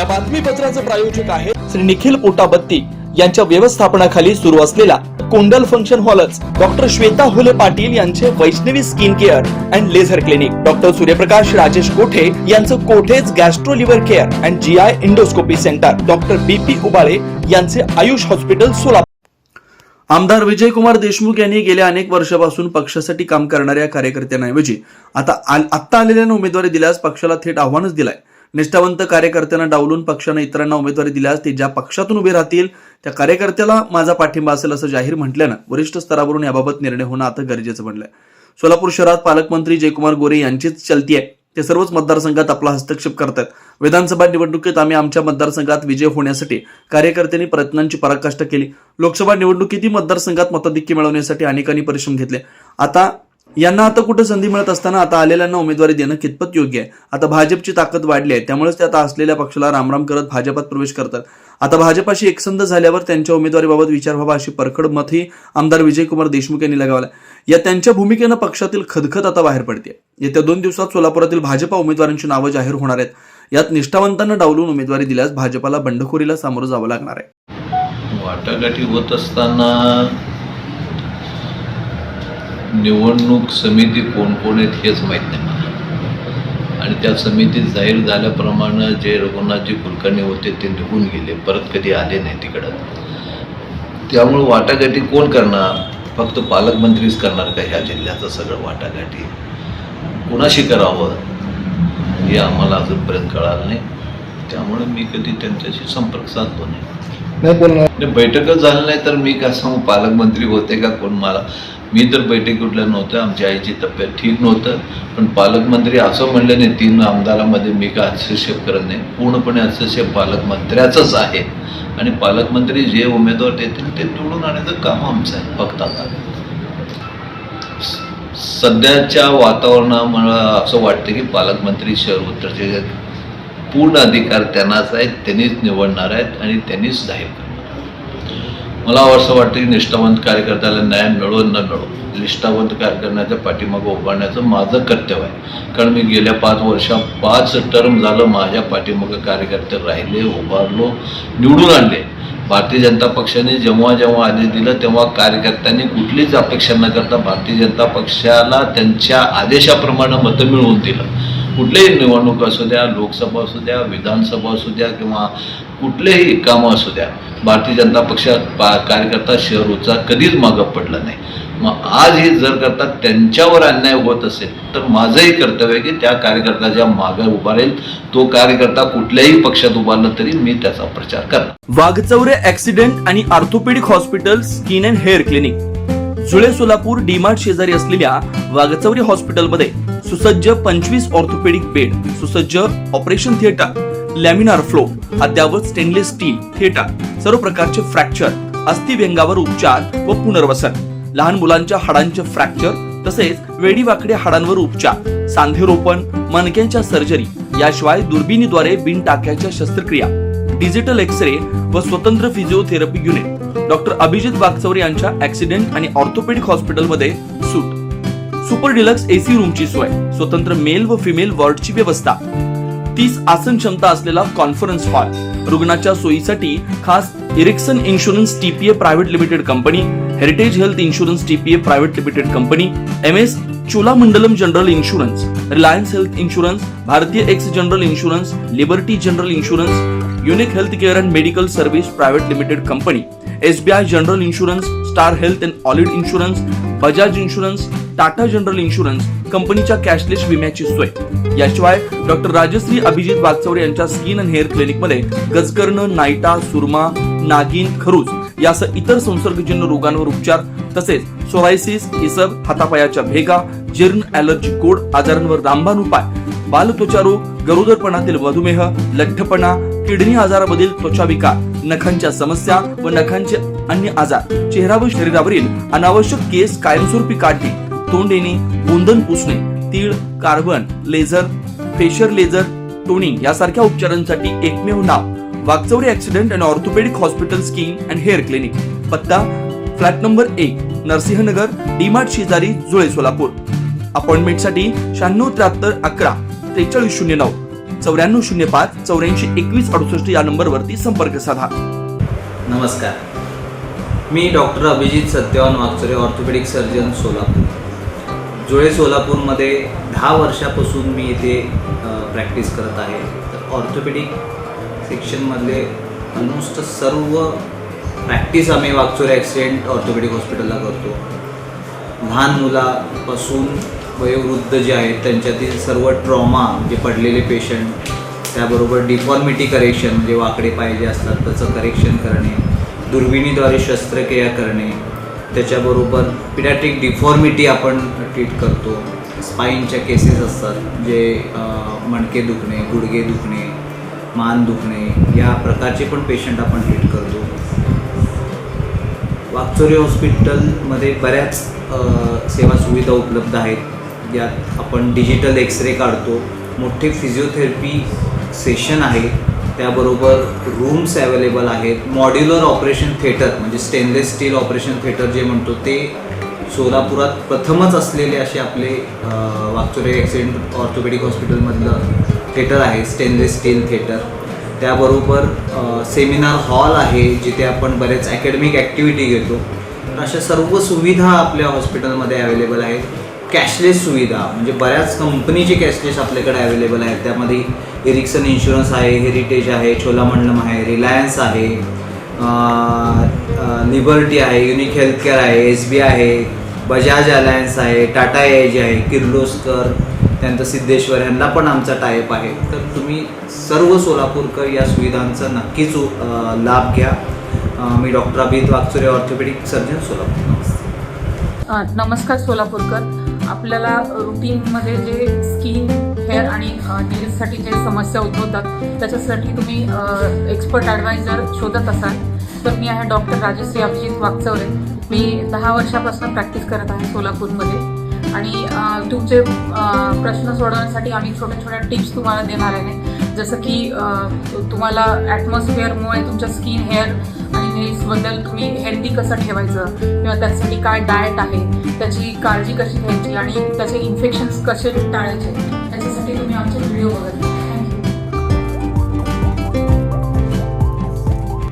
या बातमीपत्राचे प्रायोजक आहे श्री निखिल पोटाबत्ती यांच्या व्यवस्थापनाखाली सुरू असलेला कोंडल फंक्शन हॉलच डॉक्टर श्वेता हुले पाटील यांचे Vaishnavi skin care and laser clinic doctor Suryaprakash Rajesh Kothe यांचं Kothe's gastro liver care and G I endoscopy centre doctor B P Ubale यांचे आयुष हॉस्पिटल सोलापूर. आमदार विजयकुमार देशमुख यांनी गेल्या अनेक वर्षापासून पक्षासाठी काम करणाऱ्या कार्यकर्त्यांऐवजी आता आत्ता आलेल्या उमेदवारी दिल्यास पक्षाला थेट आव्हानच दिलंय. निष्ठावंत कार्यकर्त्यांना डावलून पक्षानं इतरांना उमेदवारी दिल्यास ते ज्या पक्षातून उभे राहतील त्या कार्यकर्त्याला माझा पाठिंबा असेल असं जाहीर म्हटल्यानं वरिष्ठ स्तरावरून याबाबत निर्णय होणं आता गरजेचं बनलंय. सोलापूर शहरात पालकमंत्री जयकुमार गोरे यांचीच चलती आहे. ते सर्वच मतदारसंघात आपला हस्तक्षेप करतात. विधानसभा निवडणुकीत आम्ही आमच्या मतदारसंघात विजय होण्यासाठी कार्यकर्त्यांनी प्रयत्नांची पराकाष्ठा केली. लोकसभा निवडणुकीतही मतदारसंघात मताधिक्य मिळवण्यासाठी अनेकांनी परिश्रम घेतले. आता यांना आता कुठं संधी मिळत असताना आता आलेल्यांना उमेदवारी देणं कितपत योग्य आहे? आता भाजपची ताकद वाढली आहे त्यामुळेच ते आता असलेल्या पक्षाला रामराम करत भाजपात प्रवेश करतात. आता भाजपाशी एकसंध झाल्यावर त्यांच्या उमेदवारीबाबत विचार व्हावा अशी परखड मतही आमदार विजयकुमार देशमुख यांनी लगावला या त्यांच्या भूमिकेनं पक्षातील खदखद आता बाहेर पडते येत्या दोन दिवसात सोलापुरातील भाजपा उमेदवारांची नावं जाहीर होणार आहेत. यात निष्ठावंतांना डावलून उमेदवारी दिल्यास भाजपाला बंडखोरीला सामोरं जावं लागणार आहे. वाटाघाटी होत असताना निवडणूक समिती कोण कोण आहेत हेच माहीत नाही मला. आणि त्या समितीत जाहीर झाल्याप्रमाणे जे रघुनाथजी कुलकर्णी होते ते निघून गेले परत कधी आले नाही तिकडं. त्यामुळं वाटाघाटी कोण करणार? फक्त पालकमंत्रीच करणार का ह्या जिल्ह्याचं सगळं वाटाघाटी? कुणाशी करावं? हे आम्हाला अजूनपर्यंत कळालं नाही. त्यामुळे मी कधी त्यांच्याशी संपर्क साधलो नाही. नाही, बैठकच झाली नाही तर मी काय सांगू? पालकमंत्री होते का कोण? मला मी तर बैठक उठल्या नव्हतं आमच्या आईची तब्येत ठीक नव्हतं. पण पालकमंत्री असं म्हणल्याने तीन आमदारामध्ये मी काय हस्तक्षेप करत नाही. पूर्णपणे हस्तक्षेप पालकमंत्र्याचंच आहे. आणि पालकमंत्री जे उमेदवार देतील ते निवडून आणायचं काम आमचं आहे फक्त आता. सध्याच्या वातावरणामुळं असं वाटतं की पालकमंत्री शहर उत्तरचे पूर्ण अधिकार त्यांनाच आहेत त्यांनीच निवडणार आहेत आणि त्यांनीच जाहीर करणार मला असं वाटतं की निष्ठावंत कार्यकर्त्याला न्याय मिळो न मिळो निष्ठावंत कार्यकर्त्याच्या पाठीमागं उभारण्याचं माझं कर्तव्य आहे. कारण मी गेल्या पाच वर्षा पाच टर्म झालं माझ्या पाठीमागं कार्यकर्ते राहिले उभारलो निवडून आणले. भारतीय जनता पक्षाने जेव्हा जेव्हा आदेश दिला तेव्हा कार्यकर्त्यांनी कुठलीच अपेक्षा न करता भारतीय जनता पक्षाला त्यांच्या आदेशाप्रमाणे मतं मिळवून दिलं. कुठलेही निवडणूक असू द्या लोकसभा असू द्या विधानसभा असू द्या किंवा कुठलेही कामं असू द्या भारतीय जनता पक्षात पा कार्यकर्ता शहरोचा कधीच मागं पडला नाही. मग आज हे जर करता त्यांच्यावर अन्याय होत असेल तर माझंही कर्तव्य आहे की त्या कार्यकर्त्याच्या मागे उभा राहील. तो कार्यकर्ता कुठल्याही पक्षात उभारला तरी मी त्याचा प्रचार करणार. वाघचौरे ऍक्सिडेंट आणि orthopaedic hospital skin and hair clinic. जुळे सोलापूर डीमार्ट शेजारी असलेल्या वाघचौरी हॉस्पिटलमध्ये सुसज्ज पंचवीस ऑर्थोपेडिक बेड सुसज्ज ऑपरेशन थिएटर लॅमिनार फ्लो अद्यावत स्टेनलेस स्टील थिएटर सर्व प्रकारचे फ्रॅक्चर अस्थिव्यंगावर उपचार व पुनर्वसन. लहान मुलांच्या हाडांचे फ्रॅक्चर तसेच वेडीवाकड्या हाडांवर उपचार सांधेरोपण मणक्यांच्या सर्जरी याशिवाय दुर्बिणीद्वारे बिन टाक्याच्या शस्त्रक्रिया डिजिटल एक्स रे व स्वतंत्र physiotherapy unit doctor Abhijit Waghchaure यांच्या ऍक्सिडेंट आणि ऑर्थोपेडिक हॉस्पिटलमध्ये सुपर डिलक्स एसी रूमची सोय. स्वतंत्र मेल व फिमेल वॉर्डची व्यवस्था. तीस आसन क्षमता असलेला कॉन्फरन्स हॉल. रुग्णाच्या सोयीसाठी खास Ericsson insurance TPA private limited company heritage health insurance TPA private limited company M S Cholamandalam general insurance Reliance health insurance Bharti AXA general insurance Liberty general insurance unique health care and medical service private limited company SBI general insurance star health and allied insurance Bajaj insurance Tata general insurance कंपनीच्या cashless विम्याची सोय. याशिवाय doctor Rajshri Abhijit Waghchaure यांच्या skin and hair क्लिनिकमध्ये गजकर्ण नायटा सुरमा नागिन खरूज यासह इतर संसर्गजन्य रोगांवर उपचार तसेच सोरायसिस इसब हातापायाच्या भेगा जीर्ण ऍलर्जी कोड आजारांवर रामबाण उपाय बालत्वचा रोग गरोदरपणातील मधुमेह लठ्ठपणा किडनी आजारामधील त्वचा विकार नखांच्या समस्या व नखांचे अन्य आजार चेहरा व शरीरावरील अनावश्यक केस कायमस्वरूपी काढणे तोंड येणे गोंधन पुसणे तीळ carbon laser facial laser toning यासारख्या उपचारांसाठी एकमेव नाव. Waghchaure accident and orthopaedic hospital skin and hair clinic. पत्ता फ्लॅट नंबर एक नरसिंहनगर डीमार्ट शेजारी जुळे सोलापूर. अपॉइंटमेंटसाठी शहाण्णव त्र्याहत्तर अकरा त्रेचाळीस शून्य नऊ चौऱ्याण्णव शून्य पाच चौऱ्याऐंशी एकवीस अडुसष्ट या नंबरवरती संपर्क साधा. नमस्कार. मी doctor Abhijit Satyawan Waghchaure orthopaedic surgeon Solapur. Jule सोलापूरमध्ये दहा वर्षापासून मी इथे प्रॅक्टिस करत आहे. तर ऑर्थोपेडिक सेक्शनमधले ऑलमोस्ट सर्व प्रॅक्टिस आम्ही वागचुरे ॲक्सिडेंट ऑर्थोपेडिक हॉस्पिटलला करतो. लहान मुलापासून वयोवृद्ध जे आहेत त्यांच्यातील सर्व ट्रॉमा जे पडलेले पेशंट त्याबरोबर डिफॉर्मिटी करेक्शन म्हणजे वाकडे पाय जे असतात त्याचं करेक्शन करणे दुर्बिणीद्वारे शस्त्रक्रिया करणे त्याच्याबरोबर पिडॅट्रिक डिफॉर्मिटी आपण ट्रीट करतो. स्पाईनच्या केसेस असतात जे मणके दुखणे गुडघे दुखणे मान दुखणे या प्रकारचे पण पेशंट आपण ट्रीट करतो. वाकचोरी हॉस्पिटलमध्ये बऱ्याच सेवा सुविधा उपलब्ध आहेत. ज्यात आपण डिजिटल एक्सरे काढतो. मोठे फिजिओथेरपी सेशन आहे. त्याबरोबर रूम्स अवेलेबल आहेत. मॉड्युलर ऑपरेशन थिएटर म्हणजे स्टेनलेस स्टील ऑपरेशन थिएटर जे म्हणतो ते सोलापुरात प्रथमच असलेले असे आपले अ, वाकचोरे ॲक्सिडेंट ऑर्थोपेडिक हॉस्पिटलमधलं थिएटर आहे स्टेनलेस स्टील थिएटर त्याबरोबर सेमिनार हॉल आहे जिथे आपण बरेच अकॅडमिक ॲक्टिव्हिटी घेतो. अशा सर्व सुविधा आपल्या हॉस्पिटलमध्ये अवेलेबल आहेत. कॅशलेस सुविधा म्हणजे बऱ्याच कंपनीचे कॅशलेस आपल्याकडे अवेलेबल आहेत. त्यामध्ये इरिक्सन इन्शुरन्स आहे हेरिटेज आहे चोलामंडलम आहे रिलायन्स आहे लिबर्टी आहे युनिक हेल्थकेअर आहे एस बी आहे बजाज अलायन्स आहे टाटा एज आहे किर्लोस्कर त्यानंतर सिद्धेश्वर यांना पण आमचा टायप आहे. तर तुम्ही सर्व सोलापूरकर या सुविधांचा नक्कीच लाभ घ्या. मी doctor Abhit Wagchure orthopaedic surgeon Solapur नमस्कार सोलापूरकर. आपल्याला रुटीनमध्ये जे स्किन हेअर आणि नेल्ससाठी जे समस्या उद्भवतात त्याच्यासाठी तुम्ही एक्सपर्ट ॲडवायझर शोधत असाल. तर मी आहे डॉक्टर राजश्री अभिजित वागचौरे मी दहा वर्षापासून प्रॅक्टिस करत आहे सोलापूरमध्ये. आणि तुमचे प्रश्न सोडवण्यासाठी आम्ही छोट्या छोट्या टिप्स तुम्हाला देणार आहे. जसं की तुम्हाला ॲटमॉस्फिअरमुळे तुमच्या स्किन हेअर आणि नेल्सबद्दल तुम्ही हेल्दी कसं ठेवायचं? किंवा त्यासाठी काय डाएट आहे? त्याची काळजी कशी घ्यायची? आणि त्याचे इन्फेक्शन्स कसे टाळायचे? त्याच्यासाठी तुम्ही आमचे व्हिडिओ बघत